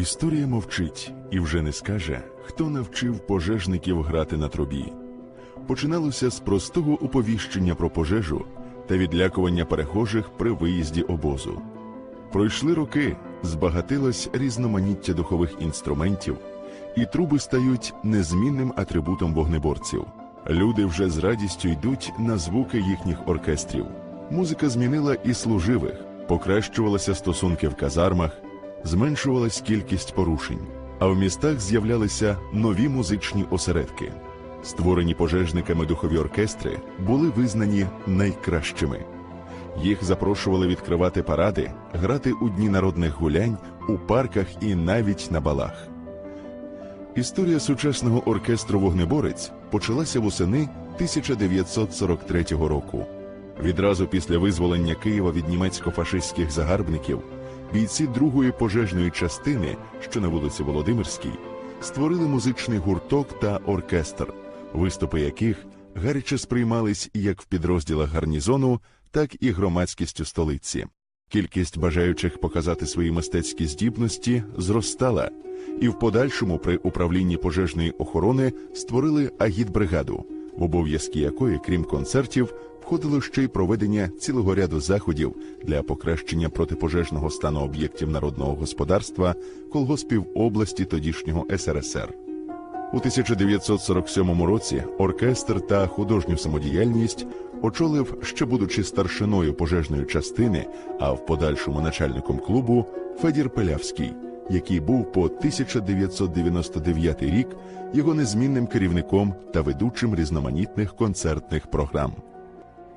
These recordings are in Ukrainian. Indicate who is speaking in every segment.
Speaker 1: Історія мовчить і вже не скаже, хто навчив пожежників грати на трубі. Починалося з простого уповіщення про пожежу та відлякування перехожих при виїзді обозу. Пройшли роки, збагатилось різноманіття духових інструментів, і труби стають незмінним атрибутом вогнеборців. Люди вже з радістю йдуть на звуки їхніх оркестрів. Музика змінила і служивих, покращувалися стосунки в казармах, зменшувалась кількість порушень, а в містах з'являлися нові музичні осередки. Створені пожежниками духові оркестри були визнані найкращими. Їх запрошували відкривати паради, грати у дні народних гулянь, у парках і навіть на балах. Історія сучасного оркестру Вогнеборець почалася восени 1943 року. Відразу після визволення Києва від німецько-фашистських загарбників бійці другої пожежної частини, що на вулиці Володимирській, створили музичний гурток та оркестр, виступи яких гаряче сприймались як в підрозділах гарнізону, так і громадськістю столиці. Кількість бажаючих показати свої мистецькі здібності зростала, і в подальшому при управлінні пожежної охорони створили агітбригаду, в обов'язки якої, крім концертів, входило ще й проведення цілого ряду заходів для покращення протипожежного стану об'єктів народного господарства колгоспів області тодішнього СРСР. У 1947 році оркестр та художню самодіяльність очолив, ще будучи старшиною пожежної частини, а в подальшому начальником клубу Федір Пелявський, який був по 1999 рік його незмінним керівником та ведучим різноманітних концертних програм.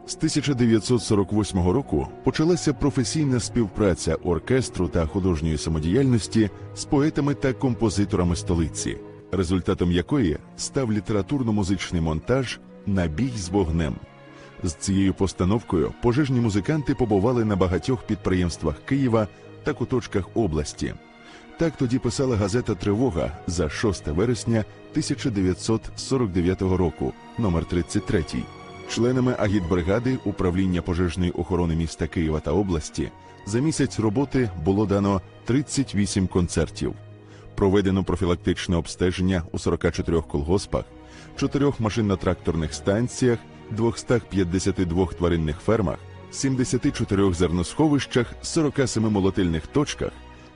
Speaker 1: З 1948 року почалася професійна співпраця оркестру та художньої самодіяльності з поетами та композиторами столиці, результатом якої став літературно-музичний монтаж Набій з вогнем. З цією постановкою пожежні музиканти побували на багатьох підприємствах Києва та куточках області. Так тоді писала газета Тривога за 6 вересня 1949 року, номер 33. Членами агітбригади управління пожежної охорони міста Києва та області за місяць роботи було дано 38 концертів. Проведено профілактичне обстеження у 44 колгоспах, 4 машинно-тракторних станціях, 252 тваринних фермах, 74 зерносховищах, 47 молотильних точках,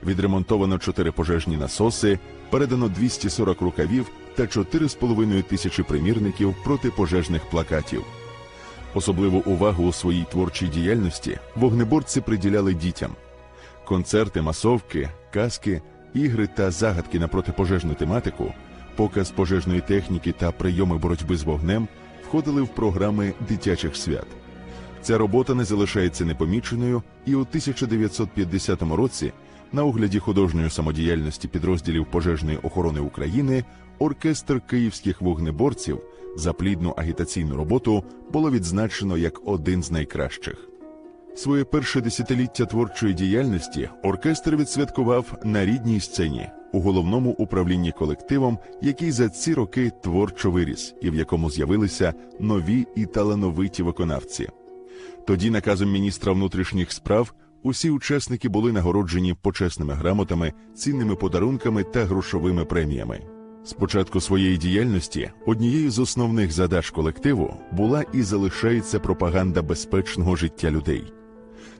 Speaker 1: відремонтовано 4 пожежні насоси, передано 240 рукавів та 4,5 тисячі примірників протипожежних плакатів. Особливу увагу у своїй творчій діяльності вогнеборці приділяли дітям. Концерти, масовки, казки, ігри та загадки на протипожежну тематику, показ пожежної техніки та прийоми боротьби з вогнем входили в програми дитячих свят. Ця робота не залишається непоміченою, і у 1950 році на огляді художньої самодіяльності підрозділів пожежної охорони України оркестр київських вогнеборців за плідну агітаційну роботу було відзначено як один з найкращих. Своє перше десятиліття творчої діяльності оркестр відсвяткував на рідній сцені у головному управлінні колективом, який за ці роки творчо виріс і в якому з'явилися нові і талановиті виконавці. Тоді, наказом міністра внутрішніх справ, усі учасники були нагороджені почесними грамотами, цінними подарунками та грошовими преміями. З початку своєї діяльності однією з основних задач колективу була і залишається пропаганда безпечного життя людей.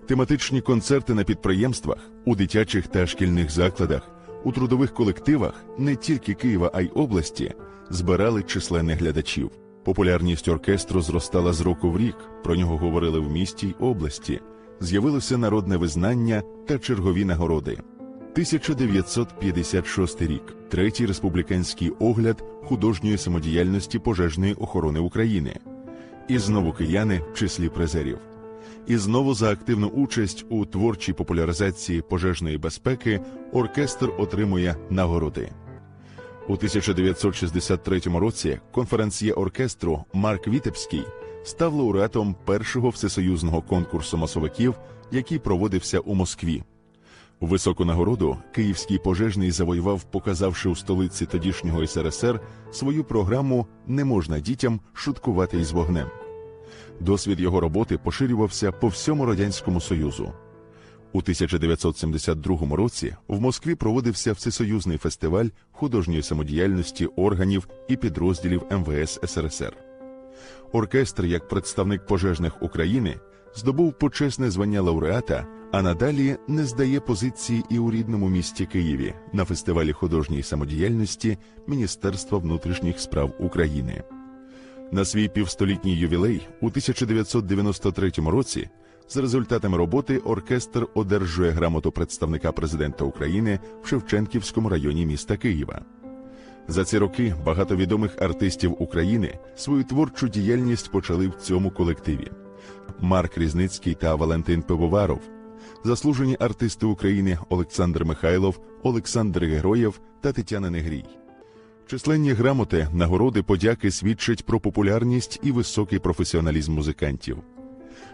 Speaker 1: Тематичні концерти на підприємствах, у дитячих та шкільних закладах, у трудових колективах не тільки Києва, а й області збирали численних глядачів. Популярність оркестру зростала з року в рік. Про нього говорили в місті й області. З'явилося народне визнання та чергові нагороди. 1956 рік третій республіканський огляд художньої самодіяльності пожежної охорони України. І знову кияни в числі призерів. І знову за активну участь у творчій популяризації пожежної безпеки оркестр отримує нагороди. У 1963 році конференціє оркестру Марк Вітебський став лауреатом першого всесоюзного конкурсу масовиків, який проводився у Москві. Високу нагороду київський пожежний завоював, показавши у столиці тодішнього СРСР свою програму Не можна дітям шуткувати із вогнем. Досвід його роботи поширювався по всьому радянському союзу. У 1972 році в Москві проводився всесоюзний фестиваль художньої самодіяльності органів і підрозділів МВС СРСР. Оркестр, як представник пожежних України, здобув почесне звання лауреата, а надалі не здає позиції і у рідному місті Києві на фестивалі художньої самодіяльності Міністерства внутрішніх справ України. На свій півстолітній ювілей у 1993 році за результатами роботи оркестр одержує грамоту представника президента України в Шевченківському районі міста Києва. За ці роки багато відомих артистів України свою творчу діяльність почали в цьому колективі. Марк Різницький та Валентин Пивоваров, заслужені артисти України Олександр Михайлов, Олександр Героєв та Тетяна Негрій. Численні грамоти, нагороди, подяки свідчать про популярність і високий професіоналізм музикантів.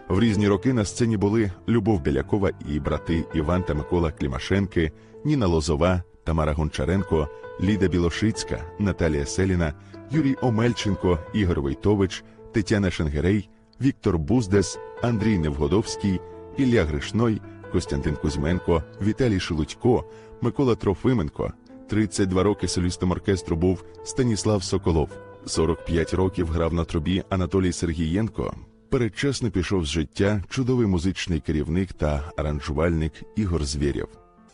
Speaker 1: В різні роки на сцені були Любов Білякова і брати Іван та Микола Клімашенки, Ніна Лозова, Тамара Гончаренко, Ліда Білошицька, Наталія Селіна, Юрій Омельченко, Ігор Войтович, Тетяна Шенгерей, Віктор Буздес, Андрій Невгодовський, Ілля Гришной, Костянтин Кузьменко, Віталій Шелудько, Микола Трофименко. 32 роки солістом оркестру був Станіслав Соколов. 45 років грав на трубі Анатолій Сергієнко. Передчасно пішов з життя чудовий музичний керівник та аранжувальник Ігор Звєрєв.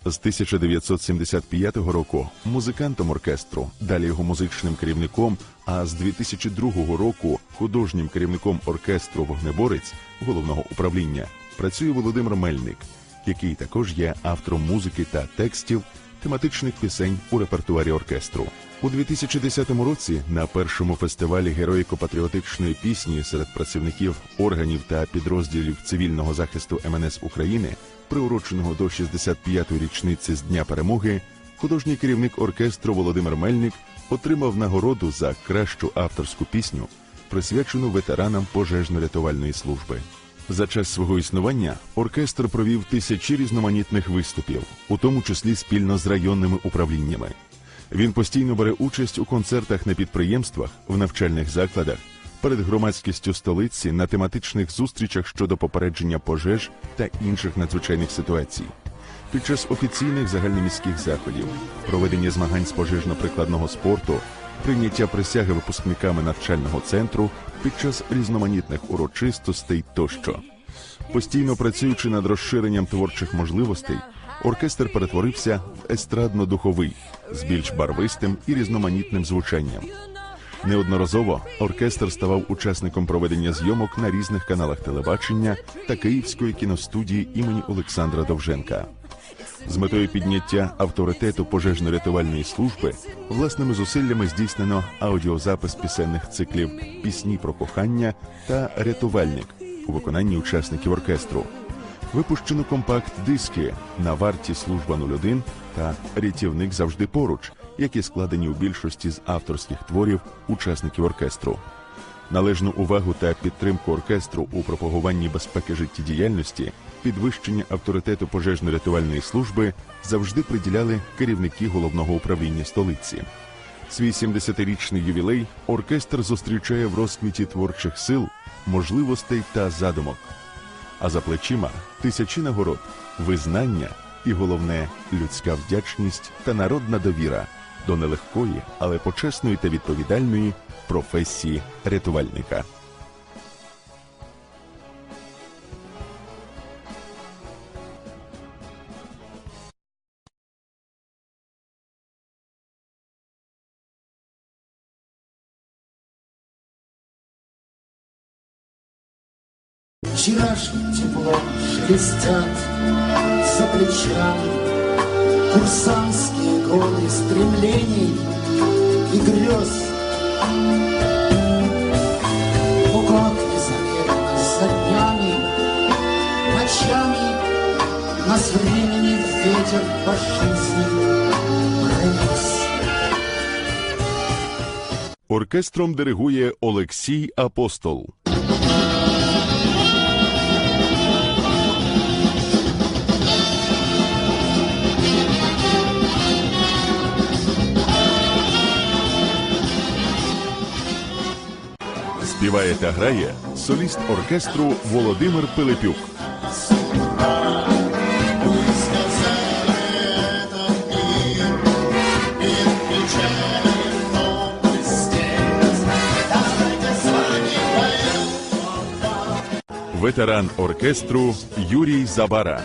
Speaker 1: З 1975 року музикантом оркестру, далі його музичним керівником, а з 2002 року художнім керівником оркестру Вогнеборець головного управління працює Володимир Мельник, який також є автором музики та текстів тематичних пісень у репертуарі оркестру. У 2010 році на першому фестивалі героїко-патріотичної пісні серед працівників органів та підрозділів цивільного захисту МНС України, приуроченого до 65-ї річниці з Дня перемоги, художній керівник оркестру Володимир Мельник отримав нагороду за кращу авторську пісню, присвячену ветеранам пожежно-рятувальної служби. За час свого існування оркестр провів тисячі різноманітних виступів, у тому числі спільно з районними управліннями. Він постійно бере участь у концертах на підприємствах, в навчальних закладах, перед громадськістю столиці на тематичних зустрічах щодо попередження пожеж та інших надзвичайних ситуацій. Під час офіційних загальноміських заходів, проведення змагань з пожежно-прикладного спорту, прийняття присяги випускниками навчального центру під час різноманітних урочистостей тощо. Постійно працюючи над розширенням творчих можливостей, оркестр перетворився в естрадно-духовий з більш барвистим і різноманітним звучанням. Неодноразово оркестр ставав учасником проведення зйомок на різних каналах телебачення та Київської кіностудії імені Олександра Довженка. З метою підняття авторитету пожежно-рятувальної служби власними зусиллями здійснено аудіозапис пісенних циклів Пісні про кохання та Рятувальник у виконанні учасників оркестру. Випущено компакт-диски на варті служба 01 та рятівник завжди поруч, які складені у більшості з авторських творів учасників оркестру. Належну увагу та підтримку оркестру у пропагуванні безпеки життєдіяльності, підвищення авторитету пожежно-рятувальної служби завжди приділяли керівники головного управління столиці. Свій 70-річний ювілей оркестр зустрічає в розквіті творчих сил, можливостей та задумок. А за плечима тисячі нагород, визнання і головне людська вдячність та народна довіра до нелегкої, але почесної та відповідальної професії рятувальника.
Speaker 2: Шелестят за плечами Курсантские годы стремлений и грез О, как незаметно за днями, ночами Нас времени ветер по жизни пронес
Speaker 1: Оркестром диригує Олексій Апостол. Співає та грає соліст оркестру Володимир Пилипюк. Ветеран оркестру Юрій Забара.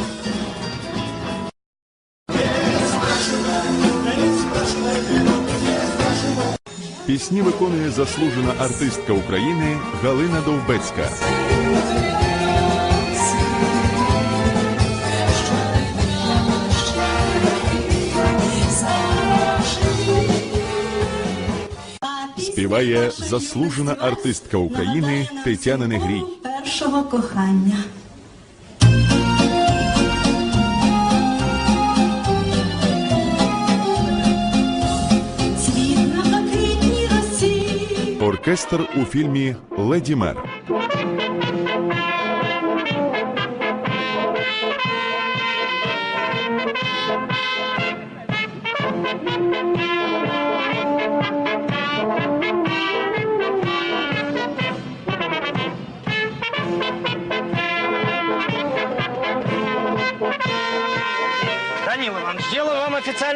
Speaker 1: Пісні виконує заслужена артистка України Галина Довбецька. Співає заслужена артистка України Тетяна Негрій.
Speaker 3: Першого кохання.
Speaker 1: Оркестр у фільмі Леді Мер.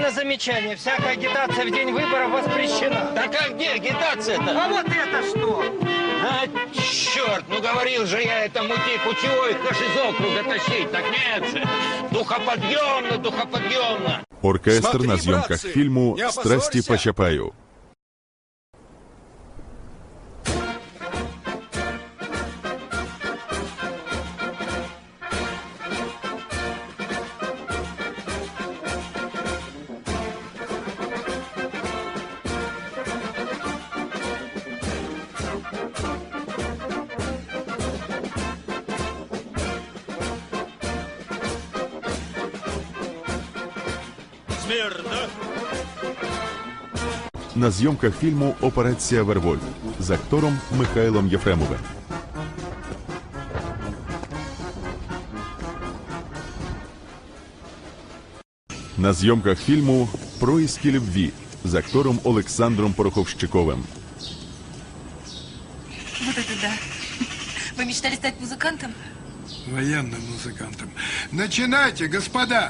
Speaker 4: Официальное замечание. Всякая агитация в день выборов воспрещена.
Speaker 5: Так а где агитация-то?
Speaker 4: А вот это что?
Speaker 5: А, черт, ну говорил же я этому типу, чего их аж из округа тащить? Так нет же. Духоподъемно, духоподъемно.
Speaker 1: Оркестр
Speaker 6: Смотри,
Speaker 1: на зйомках
Speaker 6: братцы,
Speaker 1: Страсті
Speaker 6: опозорься.
Speaker 1: по Чапаю. На зйомках фільму Операція Вервольф з актором Михайлом Єфремовим. На зйомках фільму Происки любві з актором Олександром Пороховщиковим.
Speaker 7: Вот это да. Вы мечтали стать музыкантом?
Speaker 6: военным музыкантом. Начинайте, господа!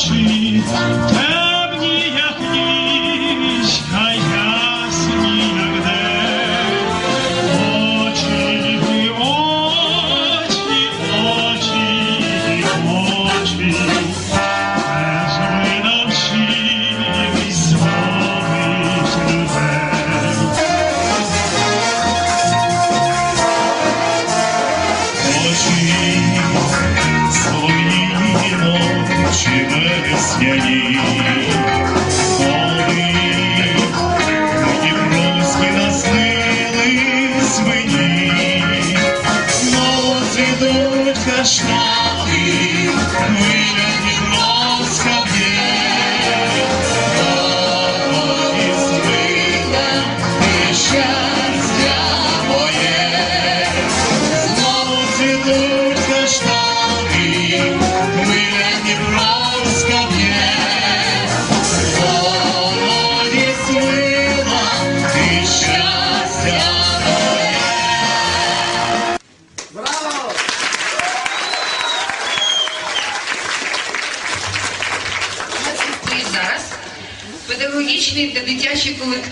Speaker 7: cheese. You.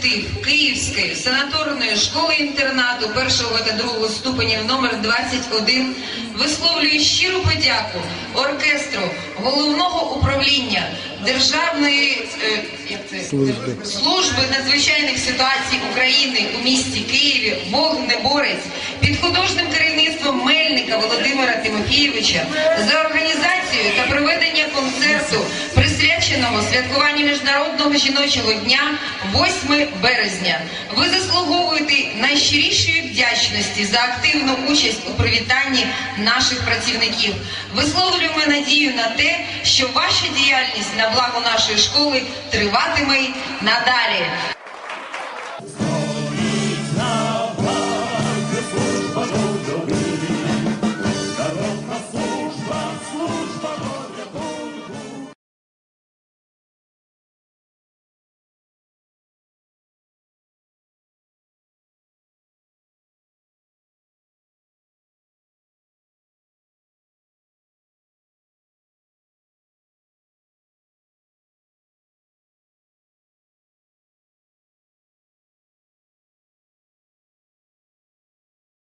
Speaker 7: Колектив Київської санаторної школи-інтернату першого та другого ступенів номер 21 висловлює щиру подяку оркестру головного управління Державної е, як служби надзвичайних ситуацій України у місті Києві «Вогнеборець» під художнім керівництвом Мельника Володимира Тимофійовича за організацію та проведення концерту, присвяченого святкуванню Міжнародного жіночого дня 8 березня. Ви заслуговуєте найщирішої вдячності за активну участь у привітанні наших працівників. Висловлюємо надію на те, що ваша діяльність на благо нашої школи триватиме надалі.